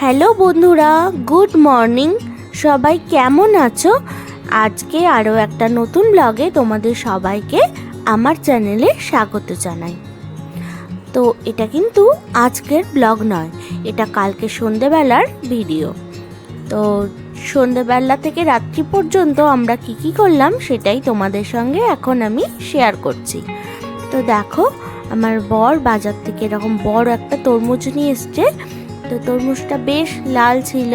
Hello বন্ধুরা, good morning. সবাই কেমন আছো? আজকে আরও একটা নতুন ব্লগে তোমাদের সবাইকে আমার চ্যানেলে স্বাগত জানাই। তো এটা কিন্তু আজকের ব্লগ নয়, এটা কালকে সন্ধেবেলার ভিডিও। তো সন্ধেবেলা থেকে রাত্রি পর্যন্ত আমরা কি কি করলাম সেটাই তোমাদের সঙ্গে এখন আমি শেয়ার করছি। তো দেখো, আমার বর বাজার থেকে এরকম বড় একটা তরমুজ নিয়ে এসছে। তো তরমুজটা বেশ লাল ছিল,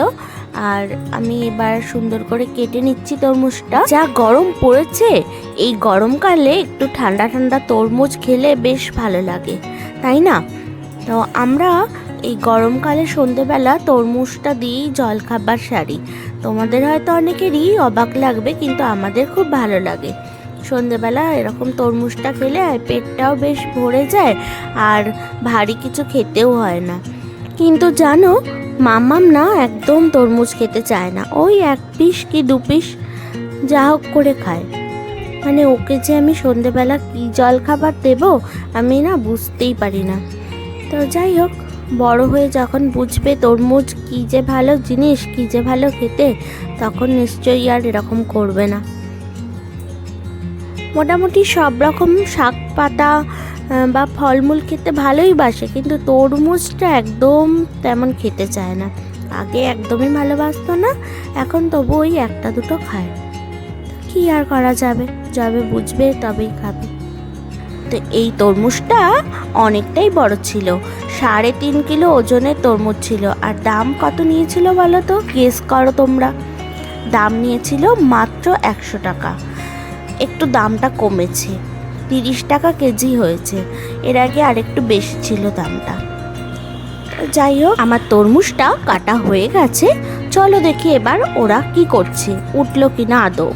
আর আমি এবার সুন্দর করে কেটে নিচ্ছি তরমুজটা। যা গরম পড়েছে, এই গরমকালে একটু ঠান্ডা ঠান্ডা তরমুজ খেলে বেশ ভালো লাগে, তাই না? তো আমরা এই গরমকালে সন্ধেবেলা তরমুজটা দিয়েই জল খাবার সারি। তোমাদের হয়তো অনেকেরই অবাক লাগবে, কিন্তু আমাদের খুব ভালো লাগে। সন্ধেবেলা এরকম তরমুজটা খেলে পেটটাও বেশ ভরে যায়, আর ভারী কিছু খেতেও হয় না। কিন্তু জানো মামাম না একদম তরমুজ খেতে চায় না। ওই এক পিস কি দু পিস যা হোক করে খায়। মানে ওকে যে আমি সন্ধেবেলা কী জল খাবার দেবো, আমি না বুঝতেই পারি না। তো যাই হোক, বড় হয়ে যখন বুঝবে তরমুজ কী যে ভালো জিনিস, কী যে ভালো খেতে, তখন নিশ্চয়ই আর এরকম করবে না। মোটামুটি সব রকম শাক পাতা বা ফলমূল খেতে ভালোই বাসে, কিন্তু তরমুজটা একদম তেমন খেতে চায় না। আগে একদমই ভালোবাসতো না, এখন তবু ওই একটা দুটো খায়। কি আর করা যাবে? যবে বুঝবে, তবেই খাবে। তো এই তরমুজটা অনেকটাই বড় ছিল। সাড়ে তিন কিলো ওজনের তরমুজ ছিল। আর দাম কত নিয়েছিল বলো তো? গেস করো তোমরা। দাম নিয়েছিল মাত্র একশো টাকা। একটু দামটা কমেছে। তিরিশ টাকা কেজি হয়েছে। এর আগে আরেকটু বেশি ছিল দামটা। যাই হোক, আমার তরমুজটা কাটা হয়ে গেছে। চলো দেখি এবার ওরা কি করছে। উঠল কিনা আদৌ?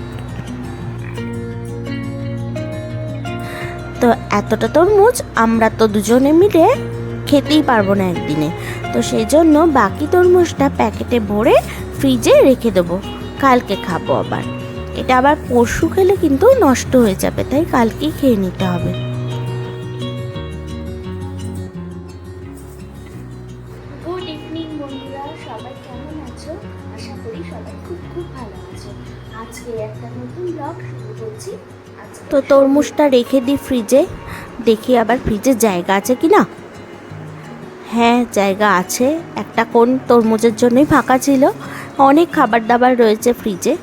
তো এতটা তরমুজ আমরা তো দুজনে মিলে খেতেই পারব না একদিনে। তো সেই জন্য বাকি তরমুজটা প্যাকেটে ভরে ফ্রিজে রেখে দেবো। কালকে খাব আবার। এটা আবার পরশু খেলে কিন্তু নষ্ট হয়ে যাবে তাই কালকেই খেয়ে নিতে হবে। গুড ইভিনিং বন্ধুরা। সবাই কেমন আছো? আশা করি সবাই খুব খুব ভালো আছো। আজকে একটা নতুন ব্লগ শুরু করছি। তো তরমুজটা রেখে দিই ফ্রিজে দেখি আবার ফ্রিজে জায়গা আছে কি না হ্যাঁ জায়গা আছে। একটা কোন তরমুজের জন্যই ফাঁকা ছিল। অনেক খাবার দাবার রয়েছে ফ্রিজে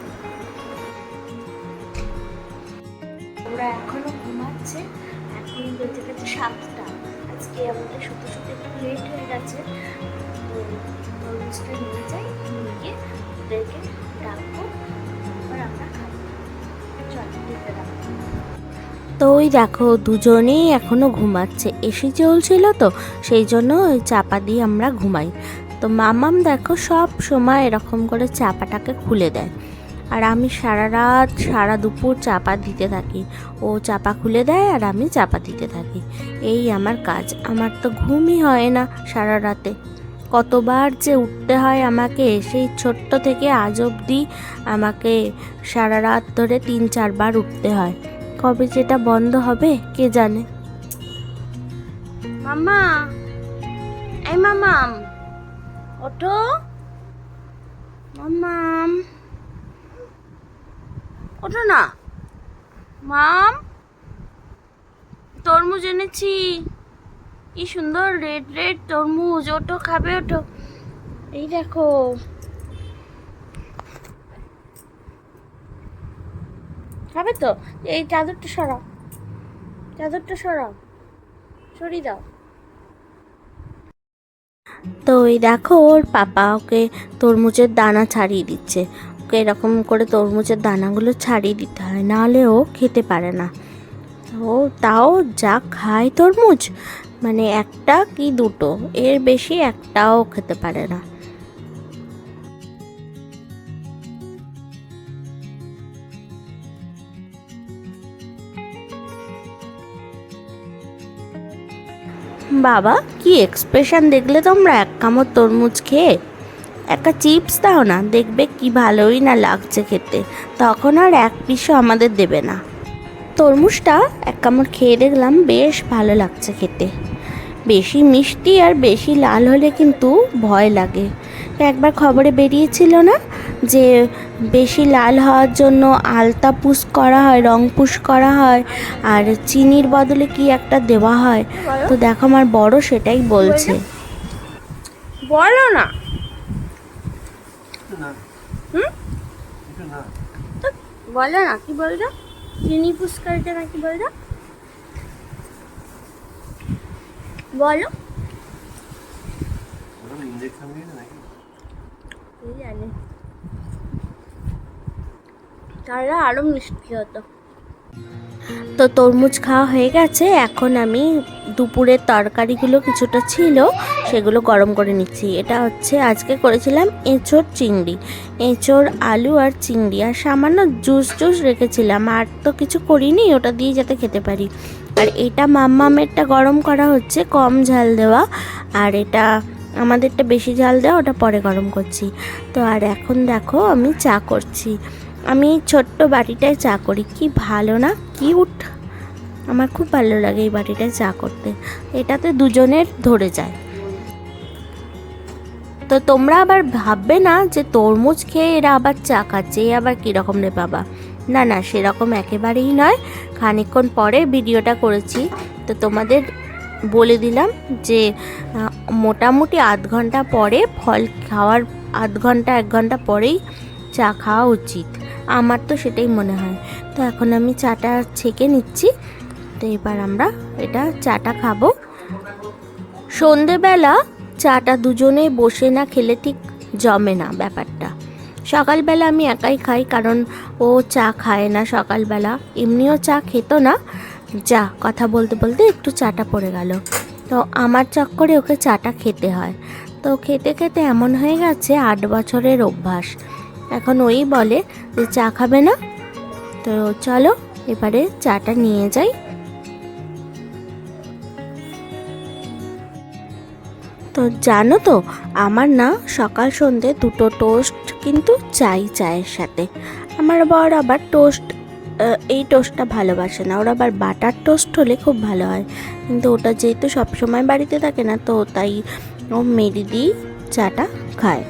দেখো, দুজনেই এখনও ঘুমাচ্ছে। এসি চলছিল তো, সেই জন্য ওই চাপা দিয়ে আমরা ঘুমাই। তো মামাম দেখো, সব সময় এরকম করে চাপাটাকে খুলে দেয়। আর আমি সারা রাত, সারা দুপুর চাপা দিতে থাকি। ও চাপা খুলে দেয় আর আমি চাপা দিতে থাকি। এই আমার কাজ। আমার তো ঘুমই হয় না সারা রাতে। কতবার যে উঠতে হয় আমাকে, সেই ছোট্ট থেকে আজ অবধি আমাকে সারা রাত ধরে তিন, চারবার উঠতে হয়। কবে যেটা বন্ধ হবে, কে জানে? মামা এই মামাম ওঠো! মামাম ওঠো না! মাম! তরমুজ এনেছি। কি সুন্দর রেড রেড তরমুজ। ওঠো, খাবে, ওঠো। এই দেখো। খাবে তো? এই চাদরটা সরাও। চাদরটা সরাও। সরিয়ে দাও। তো ওই দেখো, ওর পাপা ওকে তরমুজের দানা ছাড়িয়ে দিচ্ছে। ওকে এরকম করে তরমুজের দানাগুলো ছাড়িয়ে দিতে হয়, নাহলে ও খেতে পারে না। ও তাও যা খায় তরমুজ মানে একটা কি দুটো, এর বেশি একটাও খেতে পারে না। বাবা, কি এক্সপ্রেশন দেখলে তোমরা? এক কামড় তরমুজ খেয়ে? একটা চিপস দাও না, দেখবে কি ভালোই না লাগছে খেতে। তখন আর এক পিসও আমাদের দেবে না। তরমুজটা এক কামড় খেয়ে দেখলাম বেশ ভালো লাগছে খেতে। বেশি মিষ্টি আর বেশি লাল হলে কিন্তু ভয় লাগে। একবার খবরে বেরিয়েছিল না যে বেশি লাল হওয়ার জন্য আলতা পুষ করা হয় রং পুষ করা হয় আর চিনির বদলে কি একটা দেওয়া হয়? তো দেখো আমার বড় সেটাই বলছে। বলো না। হুম? বলো না কি বলছো চিনি পুষ্কারিটা নাকি বলছো বলো। ইঞ্জেকশন দিয়ে নাকি? কি জানি মিষ্টি হতো। তো তরমুজ খাওয়া হয়ে গেছে। এখন আমি দুপুরের তরকারিগুলো কিছুটা ছিল, সেগুলো গরম করে নিচ্ছি। এটা হচ্ছে আজকে করেছিলাম এঁচোড় চিংড়ি। এঁচোড়, আলু আর চিংড়ি। আর সামান্য জুস জুস রেখেছিলাম। আর তো কিছু করিনি, ওটা দিয়ে যাতে খেতে পারি। আর এটা মাম্মামেরটা গরম করা হচ্ছে, কম ঝাল দেওয়া। আর এটা আমাদেরটা বেশি ঝাল দেওয়া ওটা পরে গরম করছি। তো আর এখন দেখো আমি চা করছি। আমি ছোট্ট বাটিটায় চা করি। কি ভালো না? কিউট! আমার খুব ভালো লাগে এই বাটিটায় চা করতে। এটাতে দুজনের ধরে যায়। তো তোমরা আবার ভাববে না যে তরমুজ খেয়ে এরা আবার চা খাচ্ছে আবার কীরকম রে বাবা? না না, সেরকম একেবারেই নয়। খানিকক্ষণ পরে ভিডিওটা করেছি। তো তোমাদের বলে দিলাম যে মোটামুটি আধ ঘণ্টা পরে ফল খাওয়ার, আধ ঘণ্টা, এক ঘণ্টা পরেই চা খাওয়া উচিত। আমার তো সেটাই মনে হয়। তো এখন আমি চাটা ছেঁকে নিচ্ছি। তো এবার আমরা এটা চাটা খাব। সন্ধেবেলা চাটা দুজনে বসে না খেলে ঠিক জমে না ব্যাপারটা। সকালবেলা আমি একাই খাই কারণ ও চা খায় না সকালবেলা। এমনিও চা খেত না। যা, কথা বলতে বলতে একটু চাটা পড়ে গেল। তো আমার চক্করে ওকে চাটা খেতে হয়। তো খেতে খেতে এমন হয়ে গেছে আট বছরের অভ্যাস। এখন ওই বলে যে, চা খাবে না? তো চলো, এবারে চাটা নিয়ে যাই। তো জানো তো, আমার না সকাল সন্ধে দুটো টোস্ট কিন্তু চাই চায়ের সাথে। আমার বর আবার টোস্ট এই টোস্টটা ভালোবাসে না। ওরা আবার বাটার টোস্ট হলে খুব ভালো হয়। কিন্তু ওটা যেহেতু সবসময় বাড়িতে থাকে না, তো তাই ও মেরি দিয়েই চাটা খায়।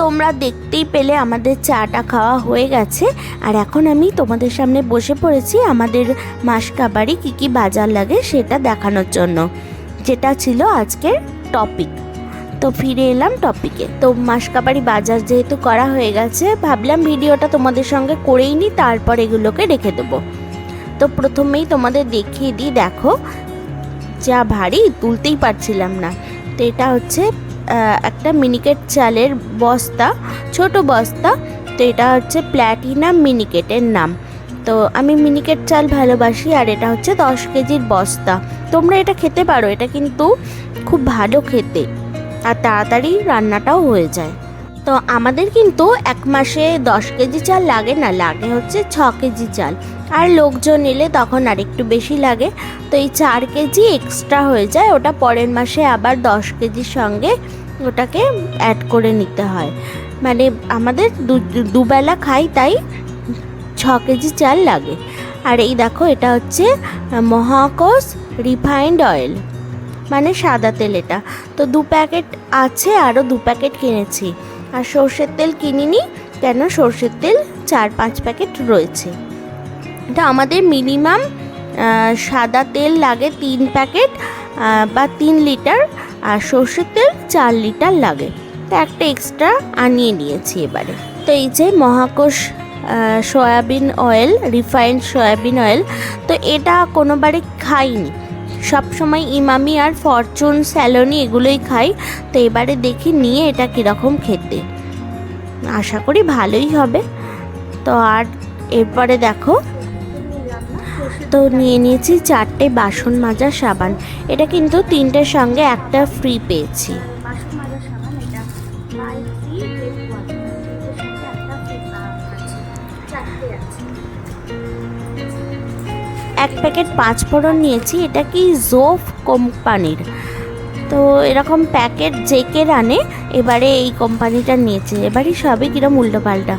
তোমরা দেখতেই পেলে আমাদের চাটা খাওয়া হয়ে গেছে। আর এখন আমি তোমাদের সামনে বসে পড়েছি আমাদের মাসকাবাড়ি কী কী বাজার লাগে সেটা দেখানোর জন্য। যেটা ছিল আজকের টপিক তো ফিরে এলাম টপিকে তো মাসকাবাড়ি বাজার যেহেতু করা হয়ে গেছে, ভাবলাম ভিডিওটা তোমাদের সঙ্গে করেই নিই, তারপর এগুলোকে রেখে দেবো। তো প্রথমেই তোমাদের দেখিয়ে দিই, দেখো। যা ভারী, তুলতেই পারছিলাম না। তো এটা হচ্ছে একটা মিনিকেট চালের বস্তা, ছোট বস্তা। তো এটা হচ্ছে প্ল্যাটিনাম মিনিকেটের নাম। তো আমি মিনিকেট চাল ভালোবাসি আর এটা হচ্ছে দশ কেজির বস্তা। তোমরা এটা খেতে পারো, এটা কিন্তু খুব ভালো খেতে। আর তাড়াতাড়ি রান্নাটাও হয়ে যায়। তো আমাদের কিন্তু এক মাসে দশ কেজি চাল লাগে না, লাগে হচ্ছে ছ কেজি চাল। আর লোকজন এলে তখন আর একটু বেশি লাগে। তো এই চার কেজি এক্সট্রা হয়ে যায়, ওটা পরের মাসে আবার দশ কেজির সঙ্গে ওটাকে অ্যাড করে নিতে হয়। মানে আমাদের দুবেলা খাই, তাই ছ কেজি চাল লাগে। আর এই দেখো, এটা হচ্ছে মহাকোষ রিফাইন্ড অয়েল মানে সাদা তেল এটা। তো দু প্যাকেট আছে আরও দু প্যাকেট কিনেছি। আর সর্ষের তেল কিনিনি, কেন সর্ষের তেল চার পাঁচ প্যাকেট রয়েছে। এটা আমাদের মিনিমাম সাদা তেল লাগে তিন প্যাকেট বা তিন লিটার, আর সর্ষের তেল চার লিটার লাগে। তো একটা এক্সট্রা আনিয়ে নিয়েছি এবারে। তো এই যে Mahakosh soybean oil, refined soybean oil, তো এটা কোনোবারে খাইনি। সব সময় ইমামি আর ফরচুন, স্যালোনি এগুলোই খাই। তো এবারে দেখি নিয়ে এটা কীরকম খেতে। আশা করি ভালোই হবে। তো আর এরপরে দেখো তো নিয়ে নিয়েছি চারটে বাসন মাজার সাবান। এটা কিন্তু তিনটের সঙ্গে একটা ফ্রি পেয়েছি। এক প্যাকেট পাঁচ ফোড়ন নিয়েছি, এটা কি জোফ কোম্পানির? তো এরকম প্যাকেট জেকের আনে এবারে এই কোম্পানিটা নিয়েছে। এবারে সবই কিরম উল্টো পাল্টা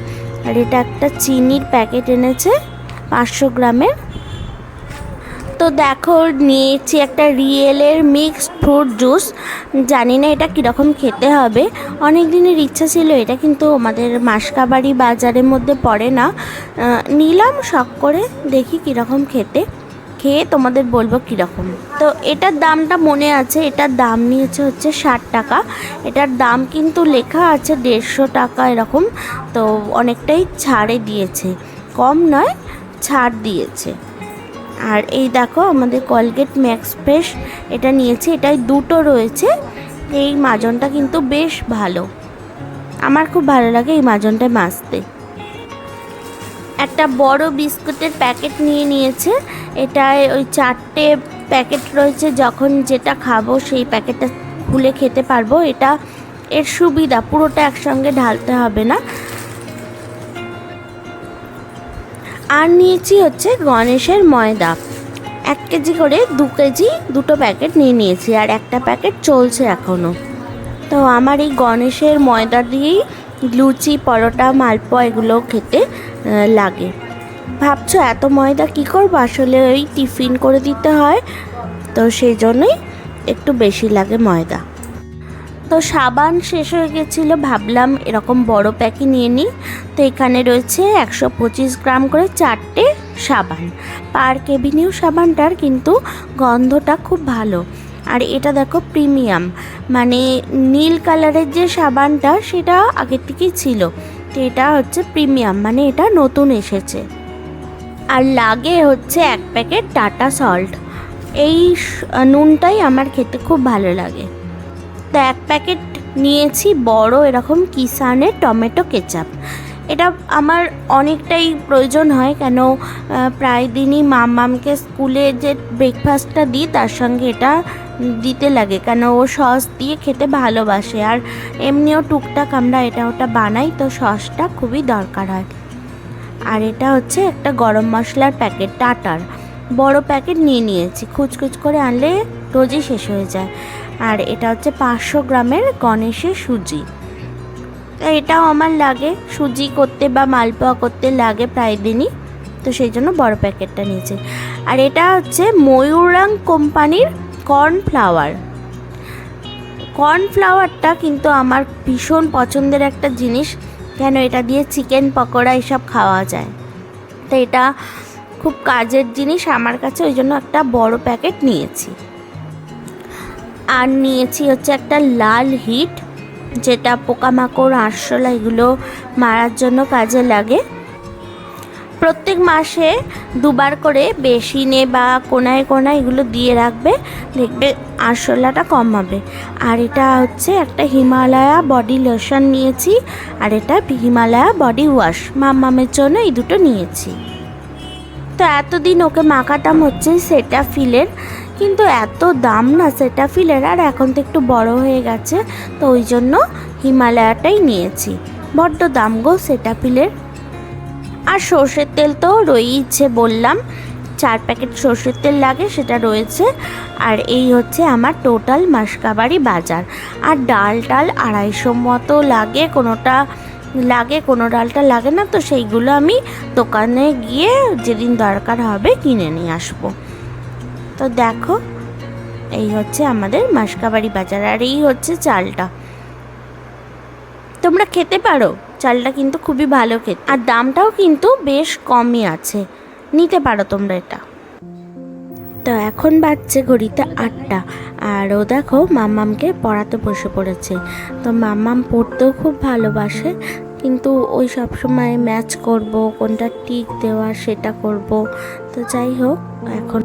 আর এটা একটা চিনির প্যাকেট এনেছে, পাঁচশো গ্রামের। তো দেখো, নিয়েছি একটা রিয়েলের মিক্সড ফ্রুট জুস জানি না এটা কীরকম খেতে হবে। অনেক দিনের ইচ্ছা ছিল, এটা কিন্তু আমাদের মাসকাবাড়ি বাজারের মধ্যে পড়ে না। নিলাম শখ করে, দেখি কীরকম খেতে। খেয়ে তোমাদের বলব কীরকম। তো এটার দামটা মনে আছে, এটার দাম নিয়েছে হচ্ছে ষাট টাকা। এটার দাম কিন্তু লেখা আছে দেড়শো টাকা এরকম। তো অনেকটাই ছাড়ে দিয়েছে। কম নয়, ছাড় দিয়েছে। আর এই দেখো আমাদের কলগেট ম্যাক্স ফ্রেশ এটা নিয়েছি, এটাই দুটো রয়েছে। এই মাজনটা কিন্তু বেশ ভালো। আমার খুব ভালো লাগে এই মাজনটা মাজতে। একটা বড় বিস্কুটের প্যাকেট নিয়ে নিয়েছে, এটায় ওই চারটে প্যাকেট রয়েছে, যখন যেটা খাব সেই প্যাকেটটা খুলে খেতে পারব। এটা এর সুবিধা, পুরোটা একসঙ্গে ঢালতে হবে না। আর নিয়েছি হচ্ছে গণেশের ময়দা। এক কেজি করে দু কেজি দুটো প্যাকেট নিয়ে নিয়েছি আর একটা প্যাকেট চলছে এখনও তো আমার এই গণেশের ময়দা দিয়েই লুচি, পরোটা, মালপোয়া এগুলো খেতে লাগে। ভাবছ এত ময়দা কী করব? আসলে ওই টিফিন করে দিতে হয়। তো সেই জন্যই একটু বেশি লাগে ময়দা। তো সাবান শেষ হয়ে গেছিল, ভাবলাম এরকম বড় প্যাকে নিয়ে নিই। তো এখানে রয়েছে একশো পঁচিশ গ্রাম করে চারটে সাবান। পার্ক এভিনিউ সাবানটার কিন্তু গন্ধটা খুব ভালো। আর এটা দেখো প্রিমিয়াম মানে নীল কালারের যে সাবানটা সেটা আগের থেকেই ছিল। তো এটা হচ্ছে প্রিমিয়াম মানে এটা নতুন এসেছে। আর লাগে হচ্ছে এক প্যাকেট টাটা সল্ট। এই নুনটাই আমার খেতে খুব ভালো লাগে। তো এক প্যাকেট নিয়েছি বড় এরকম কিষানের টমেটো কেচাপ। এটা আমার অনেকটাই প্রয়োজন হয় কেন প্রায় দিনই মামামকে স্কুলে যে ব্রেকফাস্টটা দিই তার সঙ্গে এটা দিতে লাগে কেন ও সস দিয়ে খেতে ভালোবাসে আর এমনিও টুকটাক আমরা এটা ওটা বানাই তো সসটা খুবই দরকার হয়। আর এটা হচ্ছে একটা গরম মশলার প্যাকেট টাটার। বড় প্যাকেট নিয়ে নিয়েছি, খুচখুচ করে আনলে রোজই শেষ হয়ে যায়। আর এটা হচ্ছে পাঁচশো গ্রামের গণেশের সুজি। তো এটাও আমার লাগে, সুজি করতে বা মালপোয়া করতে লাগে প্রায় দিনই, তো সেই জন্য বড় প্যাকেটটা নিয়েছি। আর এটা হচ্ছে ময়ূরাং কোম্পানির কর্নফ্লাওয়ার। কর্নফ্লাওয়ারটা কিন্তু আমার ভীষণ পছন্দের একটা জিনিস, কেন এটা দিয়ে চিকেন পকোড়া এসব খাওয়া যায়। তো এটা খুব কাজের জিনিস, আমার কাছে ওই জন্য একটা বড় প্যাকেট নিয়েছি। আর নিয়েছি হচ্ছে একটা লাল হিট, যেটা পোকামাকড়, আরশোলা এগুলো মারার জন্য কাজে লাগে। প্রত্যেক মাসে দুবার করে বেসিনে বা কোনায় কোনায় এগুলো দিয়ে রাখবে, দেখবে আরশোলাটা কম হবে। আর এটা হচ্ছে একটা হিমালয়া বডি লোশন নিয়েছি, আর এটা হিমালয়া বডি ওয়াশ। মাম্মামের জন্য এই দুটো নিয়েছি। তো এতদিন ওকে মাখাতাম হচ্ছে সেটা ফিলের কিন্তু এত দাম না সেটা ফিলের আর এখন তো একটু বড় হয়ে গেছে, তো ওই জন্য হিমালয়াটাই নিয়েছি। বড্ড দাম গো সেটা ফিলের আর সর্ষের তেল তো রয়েইছে বললাম, চার প্যাকেট সর্ষের তেল লাগে, সেটা রয়েছে। আর এই হচ্ছে আমার টোটাল মাসকাবাড়ি বাজার। আর ডাল টাল আড়াইশো মতো লাগে, কোনোটা লাগে, কোনো ডালটা লাগে না, তো সেইগুলো আমি দোকানে গিয়ে যেদিন দরকার হবে কিনে নিয়ে আসব। তো দেখো, এই হচ্ছে আমাদের মাসকাবাড়ি বাজার আর এই হচ্ছে চালটা। তোমরা খেতে পারো, চালটা কিন্তু খুবই ভালো খেতে। আর দামটাও কিন্তু বেশ কমই আছে, নিতে পারো তোমরা এটা। তো এখন বাজছে ঘড়িতে আটটা, আর ও দেখো মাম্মামকে পড়াতে বসে পড়েছে। তো মাম্মাম পড়তেও খুব ভালোবাসে, কিন্তু ওই সব সময় ম্যাচ করব, কোনটা টিক দেওয়া সেটা করব। তো যাই হোক, এখন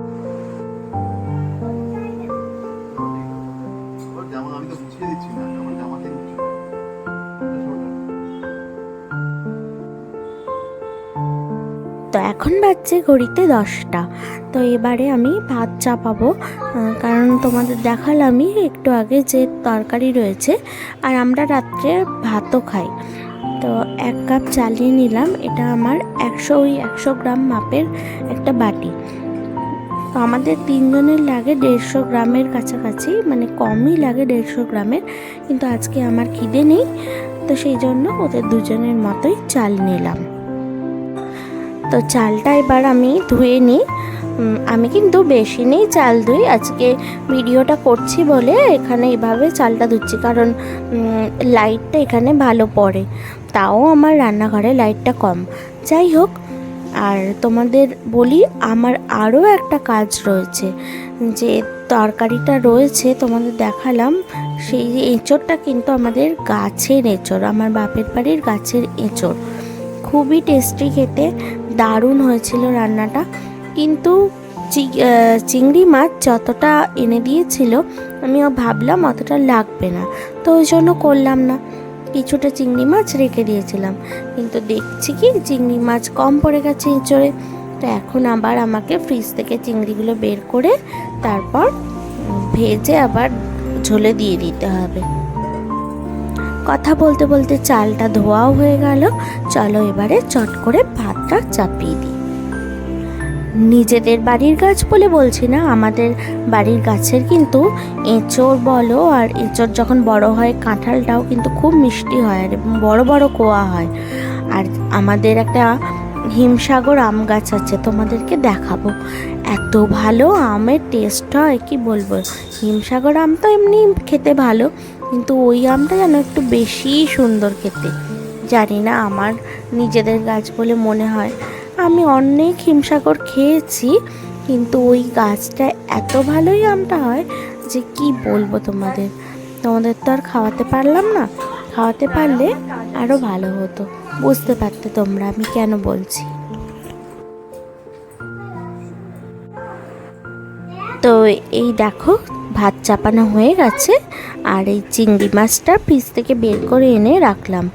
বাজছে ঘড়িতে দশটা। তো এবারে আমি ভাত চাপাবো কারণ তোমাদের দেখালামই, একটু আগে যে তরকারি রয়েছে, আর আমরা রাত্রে ভাতও খাই। তো এক কাপ চালিয়ে নিলাম, এটা আমার একশো ওই একশো গ্রাম মাপের একটা বাটি। তো আমাদের তিনজনের লাগে দেড়শো গ্রামের কাছাকাছি মানে কমই লাগে দেড়শো গ্রামের, কিন্তু আজকে আমার খিদে নেই, তো সেই জন্য ওদের দুজনের মতোই চাল নিলাম। তো চালটা এবার আমি ধুয়ে নিই। আমি কিন্তু বেশি নেই চাল ধুই। আজকে ভিডিওটা করছি বলে এখানে এভাবে চালটা ধুচ্ছি। কারণ লাইটটা এখানে ভালো পড়ে। তাও আমার রান্নাঘরে লাইটটা কম। যাই হোক, আর তোমাদের বলি, আমার আরও একটা কাজ রয়েছে। যে তরকারিটা রয়েছে, তোমাদের দেখালাম। সেই এঁচড়টা কিন্তু আমাদের গাছের এঁচড়, আমার বাপের বাড়ির গাছের এঁচড়। খুবই টেস্টি খেতে। দারুণ হয়েছিল রান্নাটা। কিন্তু চিংড়ি মাছ যতটা এনে দিয়েছিল, আমিও ভাবলাম অতটা লাগবে না। তো ওই জন্য করলাম না। কিছুটা চিংড়ি মাছ রেখে দিয়েছিলাম। কিন্তু দেখছি কি, চিংড়ি মাছ কম পড়ে গেছে এঁচড়ে। তো এখন আবার আমাকে ফ্রিজ থেকে চিংড়িগুলো বের করে তারপর ভেজে আবার ঝোলে দিয়ে দিতে হবে। কথা বলতে বলতে চালটা ধোয়াও হয়ে গেল। চলো এবারে চট করে ভাতটা চাপিয়ে দিই। নিজেদের বাড়ির গাছ বলে বলছি না, আমাদের বাড়ির গাছের কিন্তু এঁচড় বলো আর এঁচড় যখন বড় হয়, কাঁঠালটাও কিন্তু খুব মিষ্টি হয় আর বড় বড় কোয়া হয়। আর আমাদের একটা হিমসাগর আম গাছ আছে, তোমাদেরকে দেখাবো। এত ভালো আমের টেস্ট হয়, কি বলব? হিমসাগর আম তো এমনি খেতে ভালো। কিন্তু ওই আমটা যেন একটু বেশি সুন্দর খেতে। জানি না আমার নিজেদের গাছ বলে মনে হয়। আমি অনেক হিমসাগর খেয়েছি, কিন্তু ওই গাছটা এত ভালোই আমটা হয় যে কি বলব তোমাদের? তোমাদের তো আর খাওয়াতে পারলাম না। খাওয়াতে পারলে আরও ভালো হতো। বুঝতে পারতে তোমরা আমি কেন বলছি? তো এই দেখো ভাত চাপানো হয়ে গেছে আর এই চিংড়ি মাছটা ফ্রিজ থেকে বের করে এনে রাখলাম।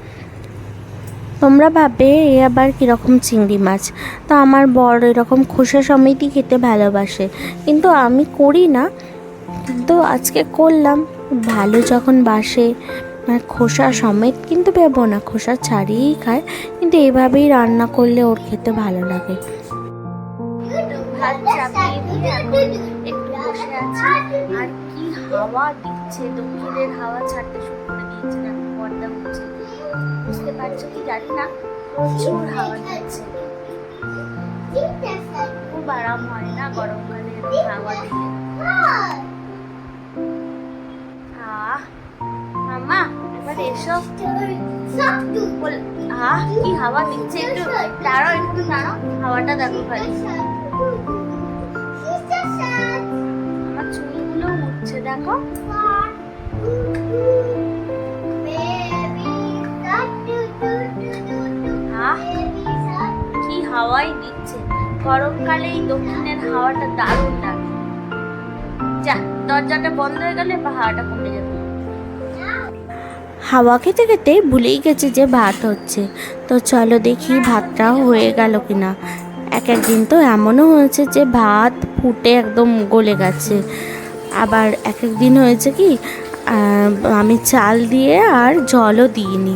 তোমরা ভাববে, এ আবার কীরকম চিংড়ি মাছ? তো আমার বর এরকম খোসা সমেতই খেতে ভালোবাসে। কিন্তু আমি করি না। কিন্তু আজকে করলাম। ভালো যখন বাসে আর খোসা সমেত কিন্তু পেবো না। খোসা ছাড়িয়েই খায়। কিন্তু এভাবেই রান্না করলে ওর খেতে ভালো লাগে। ভাত হাওয়া দিচ্ছে, দক্ষিণের হাওয়া ছাড়তে শুরু করে দিয়েছে দেখো পর্দা হচ্ছে বুঝতে পারছ কি জানি না? প্রচুর হাওয়া দিচ্ছে। খুব আরাম হয় না গরমকালে হাওয়া দিলে? আহ মামা এবার আহ, কি হাওয়া একটু হাওয়াটা দেখো আমার উঠছে দেখো। কি হাওয়াই দিচ্ছে। গরমকালে এই দক্ষিণের হাওয়াটা দারুণ লাগে। যা, দরজাটা বন্ধ হয়ে গেলে হাওয়াটা কমে যাবে। হাওয়া খেতে খেতে ভুলেই গেছি যে ভাত হচ্ছে। তো চলো দেখি ভাতটাও হয়ে গেল কিনা। এক একদিন তো এমনও হয়েছে যে ভাত ফুটে একদম গলে গেছে। আবার এক এক দিন হয়েছে কি আমি চাল দিয়ে আর জলও দিইনি।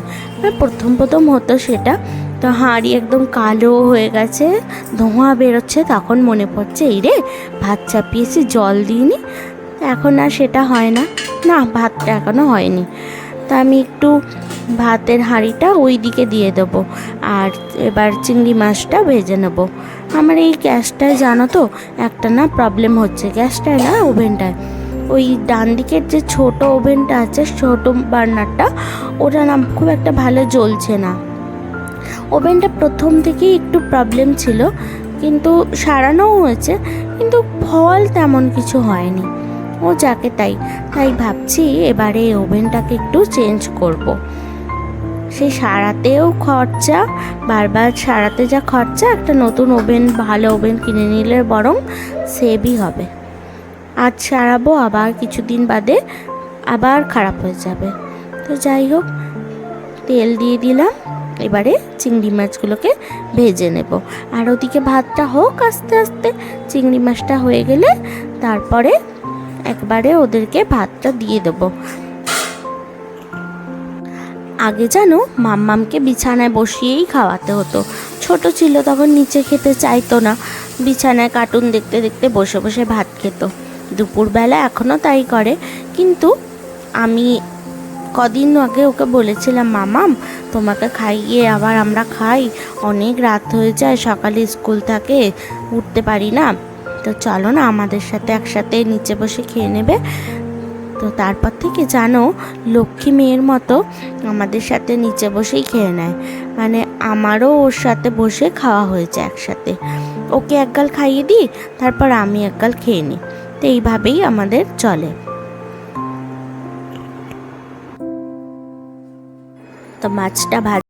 প্রথম প্রথম হতো সেটা। তো হাঁড়ি একদম কালো হয়ে গেছে, ধোঁয়া বেরোচ্ছে, তখন মনে পড়ছে, এই রে, ভাত চাপিয়েছি, জল দিইনি। এখন আর সেটা হয় না। না ভাতটা এখনও হয়নি। তা আমি একটু ভাতের হাঁড়িটা ওই দিকে দিয়ে দেবো, আর এবার চিংড়ি মাছটা ভেজে নেব। আমার এই গ্যাসটায় জানো তো, একটা না প্রবলেম হচ্ছে। গ্যাসটায় না ওভেনটায়। ওই ডান দিকের যে ছোট ওভেনটা আছে, ছোট বার্নারটা, ওটা না খুব একটা ভালো জ্বলছে না। ওভেনটা প্রথম থেকেই একটু প্রবলেম ছিল, কিন্তু সারানোও হয়েছে, কিন্তু ফল তেমন কিছু হয়নি। ও যাকে তাই তাই ভাবছি এবারে ওভেনটাকে একটু চেঞ্জ করব। সেই সারাতেও খরচা, বারবার সারাতে যা খরচা, একটা নতুন ওভেন, ভালো ওভেন কিনে নিলে বরং সেভই হবে। আজ সারাবো, আবার কিছুদিন বাদে আবার খারাপ হয়ে যাবে। তো যাই হোক, তেল দিয়ে দিলাম, এবারে চিংড়ি মাছগুলোকে ভেজে নেব। আর ওদিকে ভাতটা হোক, আস্তে আস্তে চিংড়ি মাছটা হয়ে গেলে তারপরে একবারে ওদেরকে ভাতটা দিয়ে দেবো। আগে জানো মাম্মামকে বিছানায় বসিয়েই খাওয়াতে হতো। ছোট ছিল তখন নিচে খেতে চাইতো না। বিছানায় কার্টুন দেখতে দেখতে বসে বসে ভাত খেত। দুপুরবেলা এখনও তাই করে। কিন্তু আমি কদিন আগে ওকে বলেছিলাম, মামাম, তোমাকে খাইয়ে আবার আমরা খাই। অনেক রাত হয়ে যায়, সকালে স্কুল থাকে, উঠতে পারি না। তো চলো না আমাদের সাথে একসাথে নিচে বসে খেয়ে নেবে। তো তারপর থেকে জানো, লক্ষ্মী মেয়ের মতো আমাদের সাথে নিচে বসেই খেয়ে নেয়। মানে আমারও ওর সাথে বসে খাওয়া হয়েছে একসাথে। ওকে একগাল খাইয়ে দিই, তারপর আমি একগাল খেয়ে নিই। তো এইভাবেই আমাদের চলে। তো মাছটা ভাজ